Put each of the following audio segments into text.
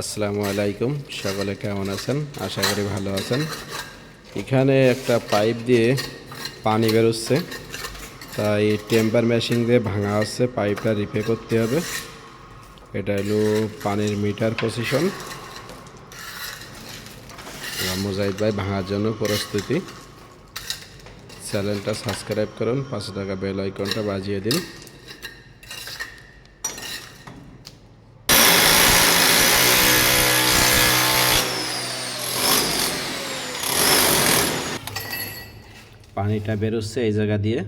আসসালামু আলাইকুম। সকলে কেমন আছেন? আশা করি ভালো আছেন। এখানে একটা পাইপ দিয়ে পানি বেরোচ্ছে। তাই টেম্পার মেশিন দিয়ে ভাঙা হচ্ছে পাইপটা রিপে করতে হবে। এটা হলো পানির মিটার পজিশন। মুজাহিদ ভাই ভাঙার জন্য প্রস্তুতি। চ্যানেলটা সাবস্ক্রাইব করুন পাঁচশো টাকা বেল আইকনটা বাজিয়ে দিন। পানিটা বেরোচ্ছে এই জায়গা দিয়ে।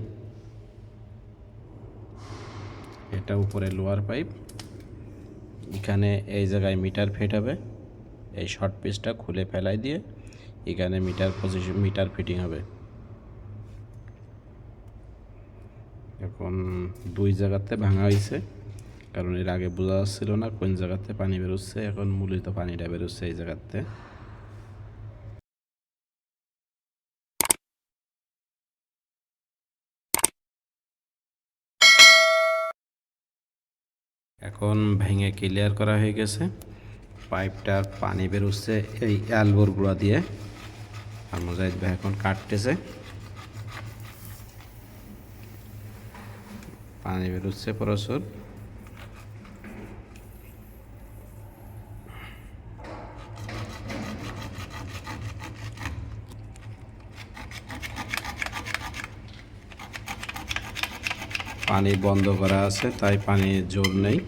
এটা উপরে লোয়ার পাইপ। এখানে এই জায়গায় মিটার ফিট হবে এই শর্ট পিসটা খুলে ফেলাই দিয়ে এখানে মিটার পজিশন মিটার ফিটিং হবে। এখন দুই জায়গাতে ভাঙা হয়েছে কারণ এর আগে বোঝা যাচ্ছিল না কোন জায়গাতে পানি বেরোচ্ছে, এখন মূলত পানিটা বেরোচ্ছে এই জায়গাতে। এখন ভেঙে ক্লিয়ার করা হয়ে গেছে। পাইপটার পানি বেরোচ্ছে এই অ্যালবোর গুঁড়া দিয়ে। আর মুজাহিদ ভাই এখন কাটতেছে। পানি বেরোচ্ছে প্রচুর পানি বন্ধ করা আছে, তাই পানি জোর নেই।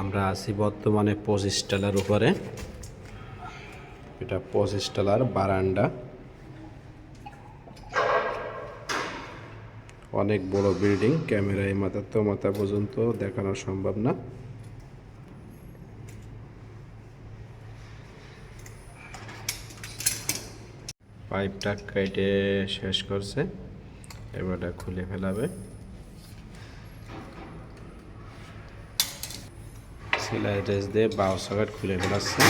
আমরা আছি বর্তমানে পঁচিশ টালার উপরে। এটা পঁচিশ টালার বারান্দা। অনেক বড় বিল্ডিং, ক্যামেরায় মাথা তো মাথা পর্যন্ত দেখানো সম্ভব না। পাইপটা কেটে শেষ করছে, এবারটা খুলে ফেলাবে। সেলাই ড্রেস দিয়ে বাউ সকেট খুলে ফেলাচ্ছে।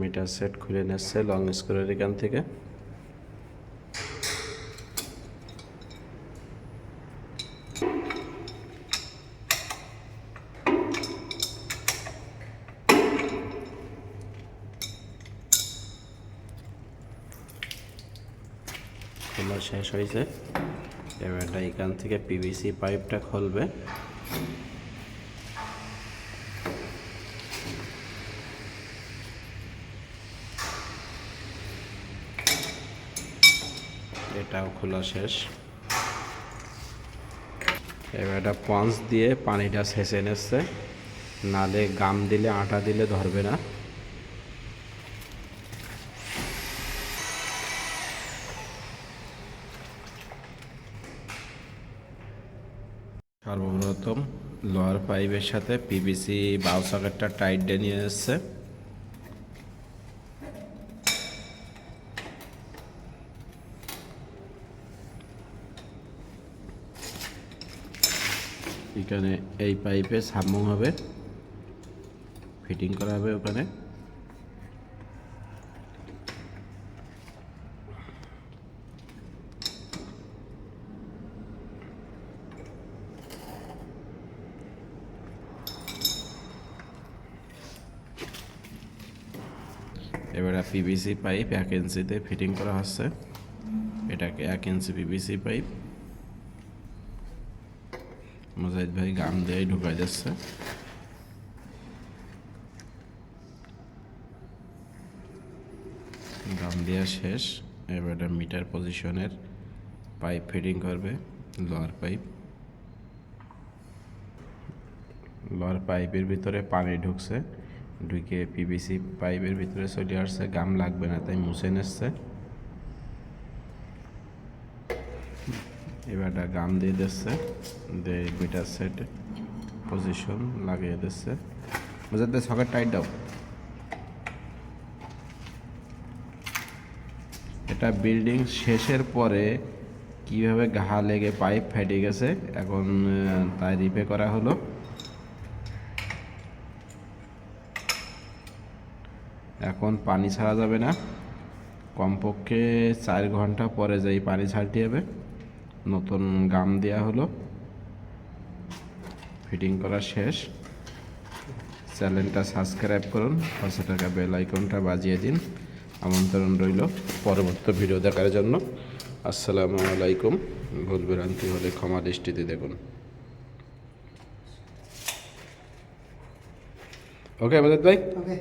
মিটার সেট খুলে নিচ্ছে লং স্ক্রুয়ের এখান থেকে। খোলা শেষ হয়েছে। এবারটা এখান থেকে পিভিসি পাইপটা খুলবে। এটাও খোলা শেষ। এবার এটা পঞ্চ দিয়ে পানিটা ছেঁচে নিচ্ছে। নালে গাম দিলে, আটা দিলে ধরবে না। সর্বপ্রথম লোয়ার পাইপের সাথে পিভিসি বাউ সকেটটা টাইট দিয়ে নিয়ে এসছে। এখানে এই পাইপে সামুং হবে ফিটিং করা হবে ওখানে। এবার পিভিসি পাইপ এক ইঞ্চিতে ফিটিং করা হচ্ছে। এটাকে এক ইঞ্চি পিভিসি পাইপ মুজাহিদ ভাই গাম দিয়েই ঢুকাই যাচ্ছে গাম দেওয়া শেষ। এবার মিটার পজিশনের পাইপ ফিটিং করবে। লোয়ার পাইপ লোয়ার পাইপের ভিতরে পানি ঢুকছে। ঢুকে পিভিসি পাইপের ভিতরে চলে আসছে, গাম লাগবে না, তাই মুছে নিচ্ছে। এবারটা গাম দিয়ে দিচ্ছে, দিয়ে মিটার সেট পজিশন লাগিয়ে দিচ্ছে। বুঝাতে সকেট টাইট দাও। এটা বিল্ডিং শেষের পরে কীভাবে ঘা লেগে পাইপ ফেটে গেছে, এখন তাই রিপে করা হলো। এখন পানি ছাড়া যাবে না। কমপক্ষে চার ঘণ্টা পরে যাই পানি ছাড়তে হবে, নতুন গাম দেওয়া হলো। ফিটিং করা শেষ। চ্যানেলটা সাবস্ক্রাইব করুন পাঁচশো টাকা বেল আইকনটা বাজিয়ে দিন। আমন্ত্রণ রইল পরবর্তী ভিডিও দেখার জন্য। আসসালামু আলাইকুম। ভুল ভ্রান্তি হলে ক্ষমা দৃষ্টিতে দেখুন। ওকে আমাদের ভাই? ওকে